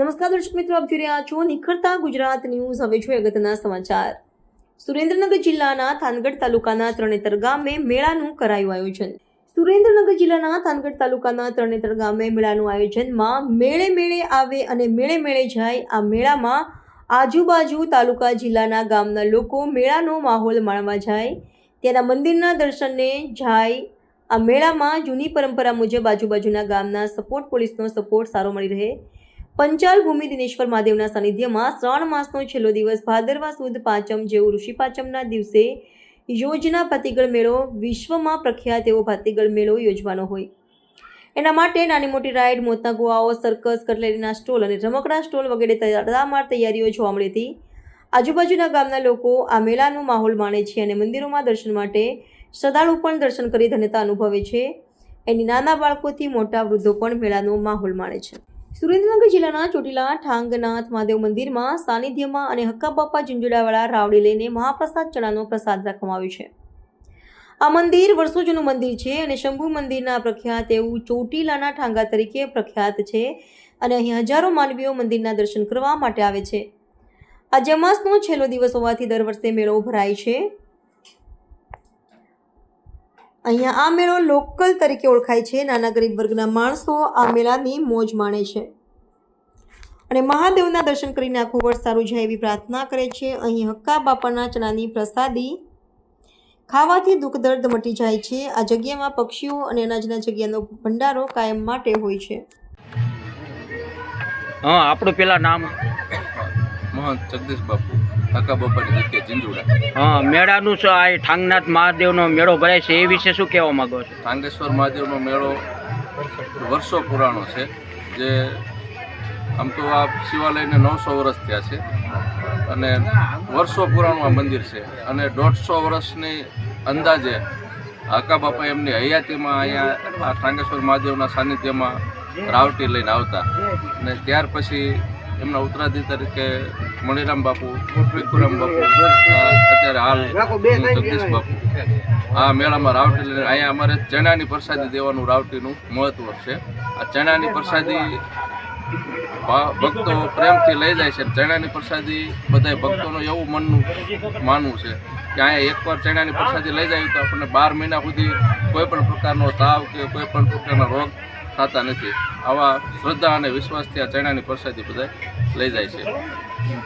નમસ્કાર દર્શક મિત્રો, આપ જોઈ રહ્યા છો નિખરતા ગુજરાત ન્યૂઝ. હવે જોઈએ અગત્યના સમાચાર. સુરેન્દ્રનગર જિલ્લાના થાનગઢ તાલુકાના ત્રણેતર ગામે મેળાનું કરાયું આયોજન. સુરેન્દ્રનગર જિલ્લાના થાનગઢ તાલુકાના ત્રણેતર ગામે મેળાનું આયોજનમાં મેળે મેળે આવે અને મેળે મેળે જાય આ મેળામાં આજુબાજુ તાલુકા જિલ્લાના ગામના લોકો મેળાનો માહોલ માણવા જાય. ત્યાંના મંદિરના દર્શનને જાય. આ મેળામાં જૂની પરંપરા મુજબ આજુબાજુના ગામના સપોર્ટ પોલીસનો સપોર્ટ સારો મળી રહે. પંચાલ ભૂમિ દિનેશ્વર મહાદેવના સાનિધ્યમાં શ્રાવણ માસનો છેલ્લો દિવસ ભાદરવા સુદ પાંચમ જેવો ઋષિ પાંચમના દિવસે યોજના ભાતીગળ મેળો વિશ્વમાં પ્રખ્યાત એવો ભાતીગળ મેળો યોજવાનો હોય. એના માટે નાની મોટી રાઈડ, મોતના ગુવાઓ સર્કસ કટલેરીના સ્ટોલ અને રમકડા સ્ટોલ વગેરે તડામાર તૈયારીઓ જોવા મળી હતી. આજુબાજુના ગામના લોકો આ મેળાનો માહોલ માણે છે અને મંદિરોમાં દર્શન માટે શ્રદ્ધાળુ પણ દર્શન કરી ધન્યતા અનુભવે છે. એની નાના બાળકોથી મોટા વૃદ્ધો પણ મેળાનો માહોલ માણે છે. સુરેન્દ્રનગર જિલ્લાના ચોટીલા, ઠાંગનાથ, મહાદેવ મંદિરમાં સાનિધ્યમાં અને હક્કા બાપા ઝુંઝુડાવાળા રાવડી લઈને મહાપ્રસાદ ચણાનો પ્રસાદ રાખવામાં આવ્યો છે. આ મંદિર વર્ષો જૂનું મંદિર છે અને શંભુ મંદિરના પ્રખ્યાત એવું ચોટીલાના ઠાંગા તરીકે પ્રખ્યાત છે અને અહીં હજારો માનવીઓ મંદિરના દર્શન કરવા માટે આવે છે. આજે અમાસનો છેલ્લો દિવસ હોવાથી દર વર્ષે મેળો ભરાય છે. અહીંયા આ મેળો લોકલ તરીકે ઓળખાય છે. નાના ગરીબ વર્ગના માણસો આ મેળાની મોજ માણે છે. અને મહાદેવના દર્શન કરીને આખું વર્ષ સારું જાય એવી પ્રાર્થના કરે છે. અહીં હક્કા બાપાના ચણાની પ્રસાદી ખાવાથી દુઃખ દર્દ મટી જાય છે. આ જગ્યામાં પક્ષીઓ અને અનાજના જગ્યાનો ભંડારો કાયમ માટે હોય છે. હા, આપણું પેલા નામ મહંત જગદીશ બાપુ કાકા બાપાની જગ્યાએ ઝીંઝુડા. હા મેળાનું છે આ ઠાંગનાથ મહાદેવનો મેળો ભરાય છે એ વિશે શું કહેવા માંગો છો? ઠાંગેશ્વર મહાદેવનો મેળો વર્ષો પુરાણો છે જે આમ તો આ શિવાલયને નવસો વર્ષ થયા છે અને વર્ષો પુરાણું આ મંદિર છે અને દોઢસો વર્ષની અંદાજે આકા બાપા એમની હયાતીમાં અહીંયા આ ઠાંગેશ્વર મહાદેવના સાનિધ્યમાં રાવટી લઈને આવતા. અને ત્યાર પછી એમના ઉત્તરાધિ તરીકે મણિરામ બાપુ ભીખુરામ બાપુ અત્યારે હાલ જગદીશ બાપુ. આ મેળામાં રાવટી લઈને અહીંયા અમારે ચણાની પ્રસાદી દેવાનું રાવટીનું મહત્વ છે. આ ચણાની પ્રસાદી ભક્તો પ્રેમથી લઈ જાય છે. ચણાની પ્રસાદી બધા ભક્તોનું એવું મનનું માનવું છે કે અહીંયા એકવાર ચણાની પ્રસાદી લઈ જાય તો આપણને બાર મહિના સુધી કોઈ પણ પ્રકારનો તાવ કે કોઈ પણ પ્રકારનો રોગ થતા નથી. આવા શ્રદ્ધા અને વિશ્વાસથી આ ચણાની પ્રસાદી બધા લઈ જાય છે